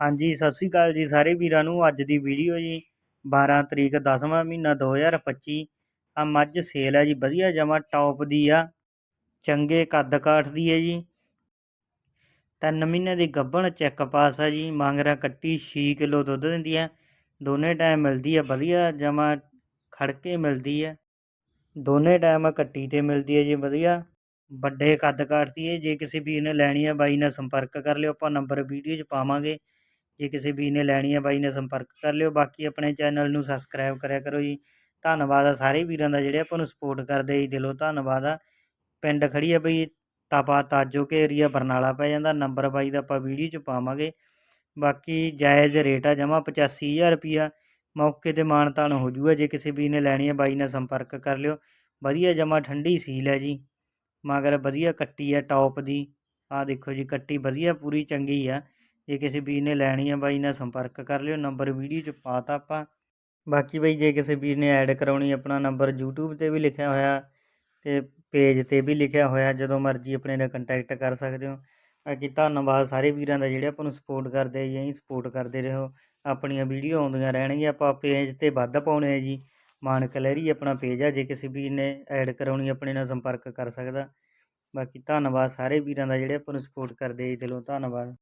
ਹਾਂਜੀ, ਸਤਿ ਸ਼੍ਰੀ ਅਕਾਲ ਜੀ ਸਾਰੇ ਵੀਰਾਂ ਨੂੰ, ਅੱਜ ਦੀ ਵੀਡੀਓ ਜੀ 12 ਤਰੀਕ 10ਵਾਂ ਮਹੀਨਾ 2025 ਆ ਮੱਝ ਸੇਲ ਹੈ ਜੀ, ਵਧੀਆ ਜਮਾ, ਟੌਪ ਦੀ ਆ, ਚੰਗੇ ਕੱਦ ਕਾਠ ਦੀ ਹੈ ਜੀ। ਤਿੰਨ ਮਹੀਨੇ ਦੀ ਗੱਭਣ ਚੈੱਕ ਪਾਸ ਆ ਜੀ, ਮੰਗਰਾ ਕੱਟੀ 6 ਕਿਲੋ ਦੁੱਧ ਦਿੰਦੀ ਹੈ। ਦੋਨੇ ਟਾਈਮ ਮਿਲਦੀ ਆ ਵਧੀਆ ਜਮਾ ਖੜਕੇ ਮਿਲਦੀ ਹੈ। ਦੋਨੇ ਟਾਈਮ ਕੱਟੀ ਤੇ ਮਿਲਦੀ ਹੈ ਜੀ, ਵਧੀਆ। ਵੱਡੇ ਕੱਦ ਕਾਠ ਦੀ ਹੈ, ਜੇ ਕਿਸੇ ਵੀਰ ਨੇ ਲੈਣੀ ਹੈ, ਬਾਈ ਨਾਲ ਸੰਪਰਕ ਕਰ ਲਿਓ, ਆਪਾਂ ਨੰਬਰ ਵੀਡੀਓ 'ਚ ਪਾਵਾਂਗੇ। ਜੇ ਕਿਸੇ ਵੀਰ ਨੇ ਲੈਣੀ ਹੈ ਬਾਈ ਨਾਲ ਸੰਪਰਕ ਕਰ ਲਿਓ। ਬਾਕੀ ਆਪਣੇ ਚੈਨਲ ਨੂੰ ਸਬਸਕ੍ਰਾਈਬ ਕਰਿਆ ਕਰੋ ਜੀ। ਧੰਨਵਾਦ ਆ ਸਾਰੇ ਵੀਰਾਂ ਦਾ ਜਿਹੜੇ ਆਪਾਂ ਨੂੰ ਸਪੋਰਟ ਕਰਦੇ ਜੀ। ਦਿਲੋਂ ਧੰਨਵਾਦ ਆ। ਪਿੰਡ ਖੜੀ ਆ ਬਈ, ਤਪਾ ਤਾਜੋ ਕੇ ਏਰੀਆ ਬਰਨਾਲਾ ਪੈ ਜਾਂਦਾ। ਨੰਬਰ ਬਾਈ ਦਾ ਆਪਾਂ ਵੀਡੀਓ 'ਚ ਪਾਵਾਂਗੇ। ਬਾਕੀ ਜਾਇਜ਼ ਰੇਟ ਆ ਜਮਾ 85000 ਰੁਪਿਆ ਮੌਕੇ ਤੇ ਮਾਨਤਾਨ ਹੋ ਜੂਗਾ। ਜੇ ਕਿਸੇ ਵੀਰ ਨੇ ਲੈਣੀ ਹੈ ਬਾਈ ਨਾਲ ਸੰਪਰਕ ਕਰ ਲਿਓ। ਵਧੀਆ ਜਮਾ ਠੰਡੀ ਸੀਲ ਹੈ ਜੀ। ਮਗਰ ਵਧੀਆ ਕੱਟੀ ਹੈ ਟੌਪ ਦੀ। ਆ ਦੇਖੋ ਜੀ, ਕੱਟੀ ਵਧੀਆ, ਪੂਰੀ ਚੰਗੀ ਆ। ਜੇ ਕਿਸੇ ਵੀਰ ਨੇ ਲੈਣੀ ਆ ਬਾਈ, ਨਾਲ ਸੰਪਰਕ ਕਰ ਲਿਓ, ਨੰਬਰ ਵੀਡੀਓ 'ਚ ਪਾਤਾ ਆਪਾਂ। ਬਾਕੀ ਬਾਈ, ਜੇ ਕਿਸੇ ਵੀਰ ਨੇ ਐਡ ਕਰਾਉਣੀ ਆਪਣਾ ਨੰਬਰ YouTube ਤੇ ਵੀ ਲਿਖਿਆ ਹੋਇਆ ਤੇ ਪੇਜ ਤੇ ਵੀ ਲਿਖਿਆ ਹੋਇਆ, ਜਦੋਂ ਮਰਜ਼ੀ ਆਪਣੇ ਨਾਲ ਕੰਟੈਕਟ ਕਰ ਸਕਦੇ ਹੋ। ਬਾਕੀ ਧੰਨਵਾਦ ਸਾਰੇ ਵੀਰਾਂ ਦਾ ਜਿਹੜੇ ਆਪਾਂ ਨੂੰ ਸਪੋਰਟ ਕਰਦੇ ਆ ਜੀ ਸਪੋਰਟ ਕਰਦੇ ਰਹੋ। ਆਪਣੀਆਂ ਵੀਡੀਓ ਆਉਂਦੀਆਂ ਰਹਿਣਗੀਆਂ, ਆਪਾਂ ਪੇਜ ਤੇ ਵੱਧ ਪਾਉਣੇ ਆ ਜੀ। ਮਾਨ ਲਹਿਰੀ ਆਪਣਾ ਪੇਜ ਆ, ਜੇ ਕਿਸੇ ਵੀਰ ਨੇ ਐਡ ਕਰਾਉਣੀ ਆਪਣੇ ਨਾਲ ਸੰਪਰਕ ਕਰ ਸਕਦਾ। ਬਾਕੀ ਧੰਨਵਾਦ ਸਾਰੇ ਵੀਰਾਂ ਦਾ ਜਿਹੜੇ ਆਪਾਂ ਨੂੰ ਸਪੋਰਟ ਕਰਦੇ ਆ ਜੀ, ਦਿਲੋਂ ਧੰਨਵਾਦ।